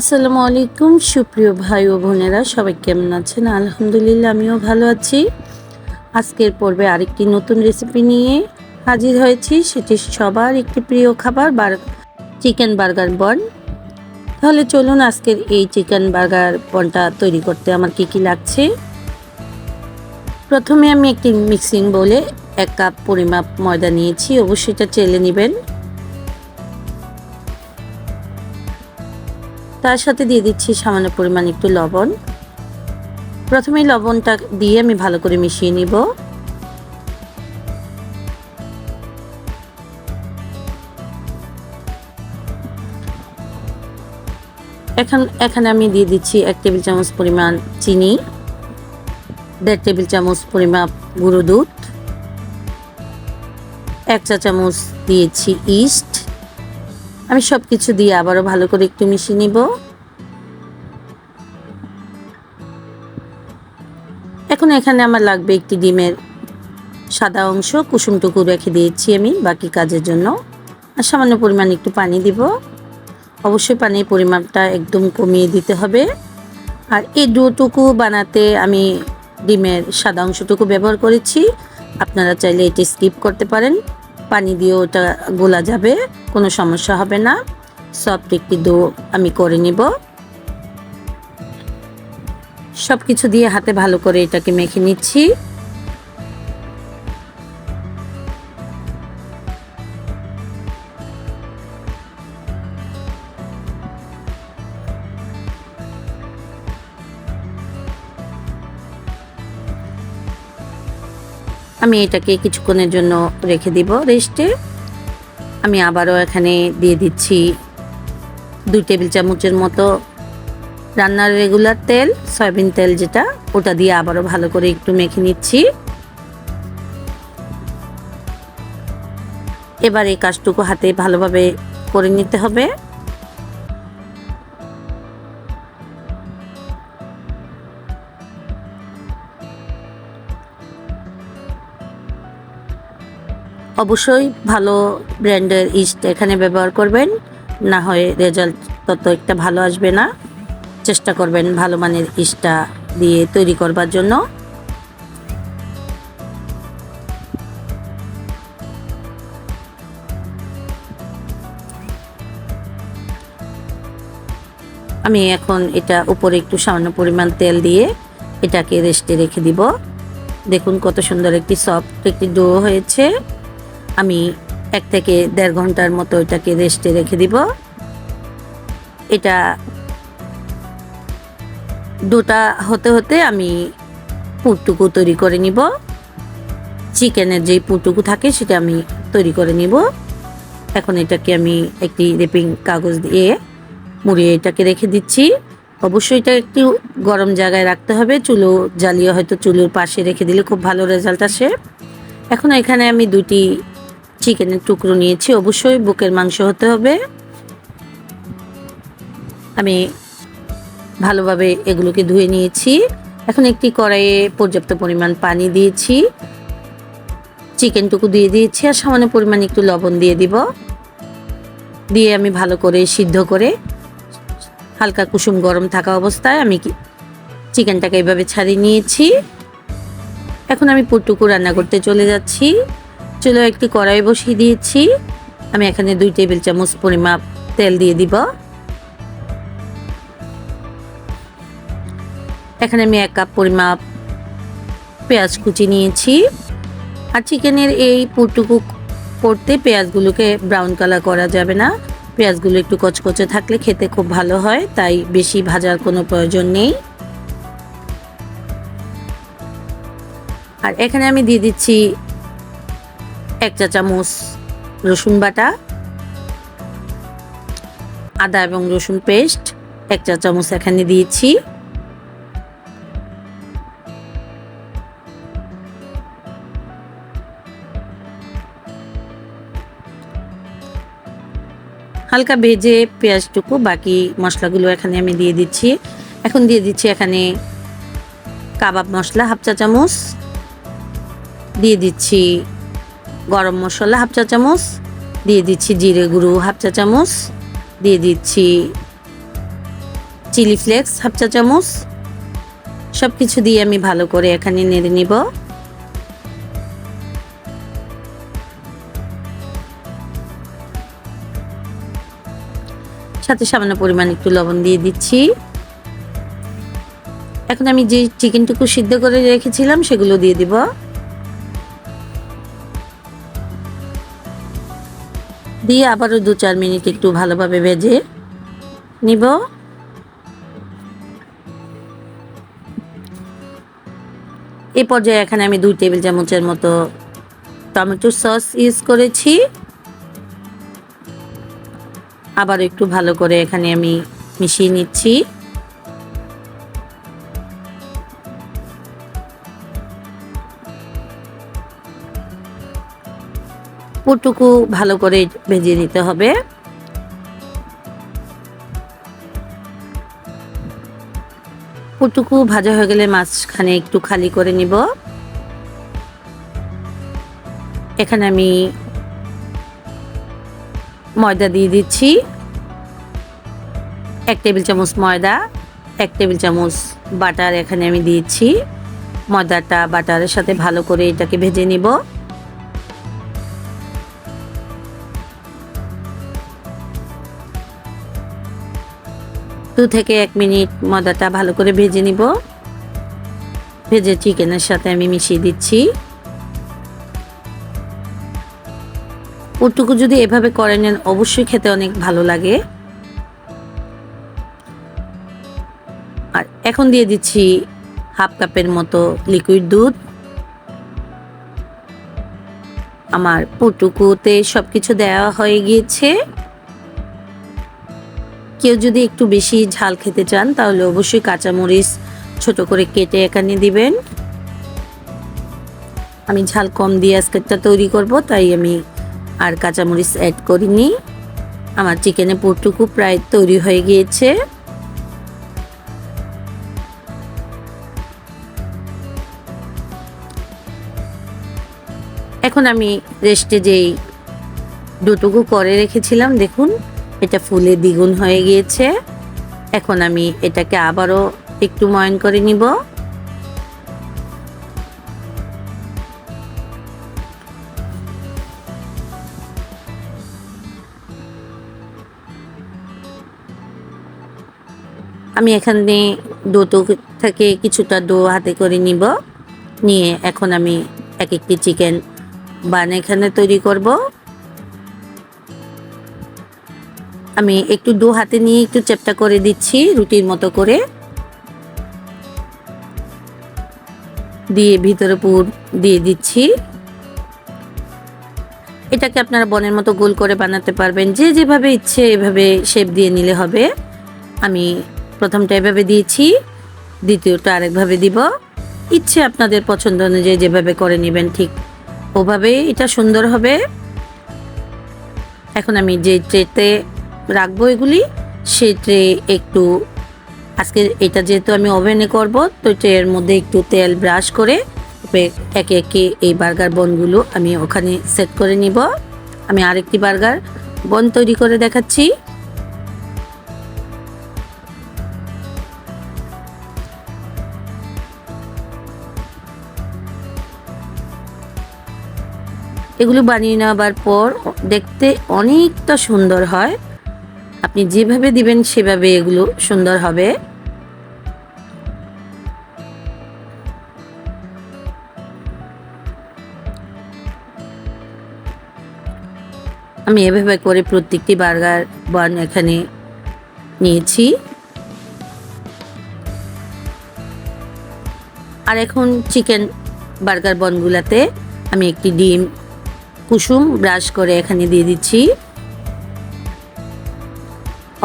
আসসালামু আলাইকুম, সুপ্রিয় ভাই ও বোনেরা, সবাই কেমন আছেন? আলহামদুলিল্লাহ, আমিও ভালো আছি। আজকের পর্বে আরেকটি নতুন রেসিপি নিয়ে হাজির হয়েছি। সেটি সবার একটি প্রিয় খাবার, বার চিকেন বার্গার বন তাহলে চলুন আজকের এই চিকেন বার্গার বনটা তৈরি করতে আমার কি কি লাগছে। প্রথমে আমি একটি মিক্সিং বলে এক কাপ পরিমাপ ময়দা নিয়েছি। অবশ্যই এটা চেলে নেবেন। তার সাথে দিয়ে দিচ্ছি সামান্য পরিমাণ একটু লবণ। প্রথমেই লবণটা দিয়ে আমি ভালো করে মিশিয়ে নিব। এখন, এখানে আমি দিয়ে দিচ্ছি এক টেবিল চামচ পরিমাণ চিনি, দেড় টেবিল চামচ পরিমাপ গুঁড়ো দুধ, এক চা চামচ দিয়েছি ইস্ট আমি সব কিছু দিয়ে আবারও ভালো করে একটু মিশিয়ে নিব। এখন এখানে আমার লাগবে একটি ডিমের সাদা অংশ, কুসুমটুকু রেখে দিয়েছি আমি বাকি কাজের জন্য। আর সামান্য পরিমাণ একটু পানি দিব। অবশ্যই পানির পরিমাণটা একদম কমিয়ে দিতে হবে। আর এই ডোটুকু বানাতে আমি ডিমের সাদা অংশটুকু ব্যবহার করেছি। আপনারা চাইলে এটি স্কিপ করতে পারেন। পানি দিয়ে ওটা গোলা যাবে, কোনো সমস্যা হবে না। সফট একটি দো আমি করে নিব। সব কিছু দিয়ে হাতে ভালো করে এটাকে মেখে নিচ্ছি। আমি এটাকে কিছুক্ষণের জন্য রেখে দিব রেস্টে। আমি আবারও এখানে দিয়ে দিচ্ছি দুই টেবিল চামচের মতো রান্নার রেগুলার তেল, সয়াবিন তেল যেটা, ওটা দিয়ে আবারও ভালো করে একটু মেখে নিচ্ছি। এবার এই কাজটুকু হাতে ভালোভাবে করে নিতে হবে। অবশ্যই ভালো ব্র্যান্ডের ইস্ট এখানে ব্যবহার করবেন। না হয় রেজাল্ট তত একটা ভালো আসবে না। চেষ্টা করবেন ভালো মানের ইস্টটা দিয়ে তৈরি করবার জন্য। আমি এখন এটা উপরে একটু সামান্য পরিমাণ তেল দিয়ে এটাকে রেস্টে রেখে দিব। দেখুন কত সুন্দর একটি সফট একটি ডো হয়েছে। আমি এক থেকে দেড় ঘণ্টার মতো এটাকে রেস্টে রেখে দিব। এটা ডোটা হতে হতে আমি পুরটুকু তৈরি করে নিব। চিকেনের যেই পুরটুকু থাকে সেটা আমি তৈরি করে নিব। এখন এটাকে আমি একটি রেপিং কাগজ দিয়ে মুড়িয়ে এটাকে রেখে দিচ্ছি। অবশ্যই এটা একটু গরম জায়গায় রাখতে হবে। চুলো জ্বালিয়ে হয়তো চুলোর পাশে রেখে দিলে খুব ভালো রেজাল্ট আসে। এখন এখানে আমি দুটি চিকেনের টুকরো নিয়েছি। অবশ্যই বুকের মাংস হতে হবে। আমি ভালোভাবে এগুলোকে ধুয়ে নিয়েছি। এখন একটি কড়াইয়ে পর্যাপ্ত পরিমাণ পানি দিয়েছি। চিকেনটুকু দিয়ে দিয়েছি আর সামান্য পরিমাণ একটু লবণ দিয়ে দিব। দিয়ে আমি ভালো করে সিদ্ধ করে হালকা কুসুম গরম থাকা অবস্থায় আমি চিকেনটাকে এভাবে ছাড়িয়ে নিয়েছি। এখন আমি পুরটুকু রান্না করতে চলে যাচ্ছি। চলো একটি কড়াই বসিয়ে দিয়েছি। আমি এখানে দুই টেবিল চামচ পরিমাপ তেল দিয়ে দিব। এখানে আমি এক কাপ পরিমাপ পেঁয়াজ কুচি নিয়েছি। আর চিকেনের এই পুরটুকু করতে পেঁয়াজগুলোকে ব্রাউন কালার করা যাবে না। পেঁয়াজগুলো একটু কচকচে থাকলে খেতে খুব ভালো হয়, তাই বেশি ভাজার কোনো প্রয়োজন নেই। আর এখানে আমি দিয়ে দিচ্ছি এক চা চামচ রসুন বাটা, আদা এবং রসুন পেস্ট, এক চা চামচ এখানে দিয়েছি। হালকা ভেজে পেঁয়াজটুকু, বাকি মশলাগুলো এখানে আমি দিয়ে দিচ্ছি। এখন দিয়ে দিচ্ছি এখানে কাবাব মশলা, হাফ চা চামচ। দিয়ে দিচ্ছি গরম মশলা হাফ চা চামচ, দিয়ে দিচ্ছি জিরে গুঁড়ো হাফ চা চামচ, দিয়ে দিচ্ছি চিলি ফ্লেক্স হাফ চা চামচ। সব কিছু দিয়ে আমি ভালো করে এখানে নেড়ে নিব। সাথে সামান্য পরিমাণ একটু লবণ দিয়ে দিচ্ছি। এখন আমি যে চিকেনটুকু সিদ্ধ করে রেখেছিলাম সেগুলো দিয়ে দিব। দিয়ে আবারও দু চার মিনিট একটু ভালোভাবে ভেজে নিব। এ পর্যায়ে এখানে আমি দুই টেবিল চামচের মতো টমেটো সস ইউজ করেছি। আবার একটু ভালো করে এখানে আমি মিশিয়ে নিচ্ছি। পুরটুকু ভালো করে ভেজে নিতে হবে। পুরটুকু ভাজা হয়ে গেলে মাঝখানে একটু খালি করে নিব। এখানে আমি ময়দা দিয়ে দিচ্ছি। এক টেবিল চামচ ময়দা, এক টেবিল চামচ বাটার এখানে আমি দিয়েছি। ময়দাটা বাটারের সাথে ভালো করে এটাকে ভেজে নিব। দু থেকে এক মিনিট ময়দাটা ভালো করে ভেজে নিব। ভেজে চিকেনের সাথে আমি মিশিয়ে দিচ্ছি। ওটুকু যদি এভাবে করে নেন অবশ্যই খেতে অনেক ভালো লাগে। আর এখন দিয়ে দিচ্ছি হাফ কাপের মতো লিকুইড দুধ। আমার পুটুকুতে সব কিছু দেওয়া হয়ে গিয়েছে। কেউ যদি একটু বেশি ঝাল খেতে চান, তাহলে অবশ্যই কাঁচামরিচ ছোট করে কেটে এখানে দিবেন। আমি ঝাল কম দিয়ে আজকেরটা তৈরি করব, তাই আমি আর কাঁচামরিচ অ্যাড করিনি। আমার চিকেনে পুরটুকু প্রায় তৈরি হয়ে গিয়েছে। এখন আমি রেস্টে যেই দুটুকু করে রেখেছিলাম, দেখুন। এটা ফুলে দ্বিগুণ হয়ে গিয়েছে। এখন আমি এটাকে আবারও একটু ময়ন করে নিব। আমি এখানে ডোটো থেকে কিছুটা ডো হাতে করে নিব। নিয়ে এখন আমি এক একটি চিকেন বান এখানে তৈরি করব। আমি একটু দু হাতে নিয়ে একটু চেপটা করে দিচ্ছি, রুটির মতো করে। দিয়ে ভিতরে পুর দিয়ে দিচ্ছি। এটাকে আপনারা বনের মতো গোল করে বানাতে পারবেন, যে যেভাবে ইচ্ছে এভাবে শেপ দিয়ে নিলে হবে। আমি প্রথমটা এভাবে দিয়েছি, দ্বিতীয়টা আরেকভাবে দিব। ইচ্ছে আপনাদের পছন্দ অনুযায়ী যেভাবে করে নেবেন, ঠিক ওভাবে এটা সুন্দর হবে। এখন আমি যে ট্রেতে রাখব এগুলি। সেই ট্রে একটু, আজকে এটা যেহেতু আমি ওভেনে করব, তো ট্রের মধ্যে একটু তেল ব্রাশ করে একে একে এই বার্গার বনগুলো আমি ওখানে সেট করে নিব। আমি আরেকটি বার্গার বন তৈরি করে দেখাচ্ছি। এগুলো বানিয়ে নেওয়ার পর দেখতে অনেকটা সুন্দর হয়। আপনি যেভাবে দিবেন সেভাবে এগুলো সুন্দর হবে। আমি এভাবে করে প্রত্যেকটি বার্গার বান এখানে নিয়েছি। আর এখন চিকেন বার্গার বনগুলাতে আমি একটি ডিম কুসুম ব্রাশ করে এখানে দিয়ে দিচ্ছি।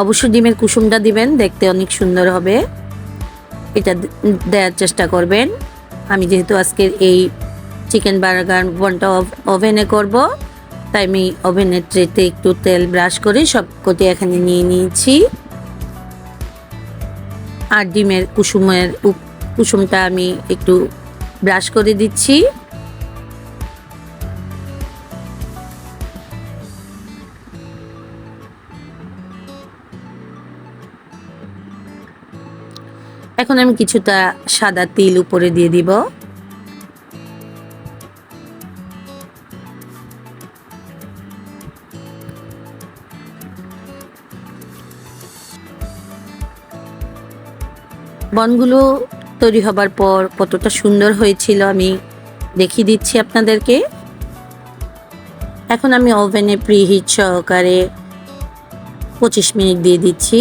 অবশ্যই ডিমের কুসুমটা দিবেন, দেখতে অনেক সুন্দর হবে। এটা দেওয়ার চেষ্টা করবেন। আমি যেহেতু আজকের এই চিকেন বার্গার বনটা ওভেনে করব, তাই আমি ওভেনের ট্রেতে একটু তেল ব্রাশ করে সব কটি এখানে নিয়ে নিয়েছি। আর ডিমের কুসুমের কুসুমটা আমি একটু ব্রাশ করে দিচ্ছি। এখন আমি কিছুটা সাদা তিল উপরে দিয়ে দিব। বনগুলো তৈরি হবার পর কতটা সুন্দর হয়েছিল আমি দেখিয়ে দিচ্ছি আপনাদেরকে। এখন আমি ওভেনে প্রিহিট সহকারে পঁচিশ মিনিট দিয়ে দিচ্ছি।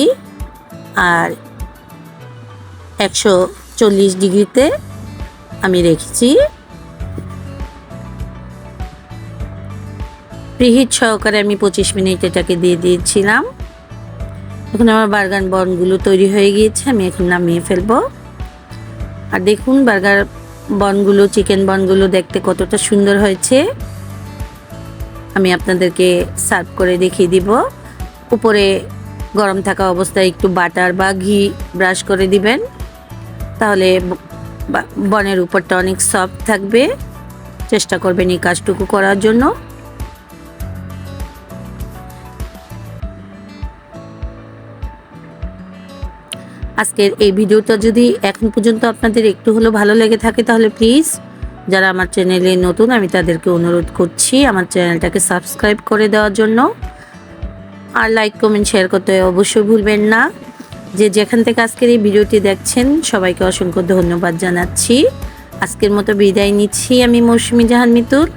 আর একশো চল্লিশ ডিগ্রিতে আমি রেখেছি। প্রিহিট সহকারে আমি পঁচিশ মিনিট এটাকে দিয়ে দিয়েছিলাম। এখন আমার বার্গার বনগুলো তৈরি হয়ে গিয়েছে, আমি এখন নামিয়ে ফেলব। আর দেখুন বার্গার বনগুলো, চিকেন বনগুলো দেখতে কতটা সুন্দর হয়েছে। আমি আপনাদেরকে সার্ভ করে দেখিয়ে দিব। উপরে গরম থাকা অবস্থায় একটু বাটার বা ঘি ব্রাশ করে দিবেন। তাহলে বনের উপরটা অনেক সফট থাকবে। চেষ্টা করবেন এই কাজটুকু করার জন্য। আজকের এই ভিডিওটা যদি এখন পর্যন্ত আপনাদের একটু হলেও ভালো লেগে থাকে, তাহলে প্লিজ যারা আমার চ্যানেলে নতুন, আমি তাদেরকে অনুরোধ করছি আমার চ্যানেলটাকে সাবস্ক্রাইব করে দেওয়ার জন্য। আর লাইক কমেন্ট শেয়ার করতে অবশ্যই ভুলবেন না। যে যেখান থেকে আজকের এই ভিডিওটি দেখছেন, সবাইকে অসংখ্য ধন্যবাদ জানাচ্ছি। আজকের মতো বিদায় নিচ্ছি আমি মৌসুমি জাহান মিতুর।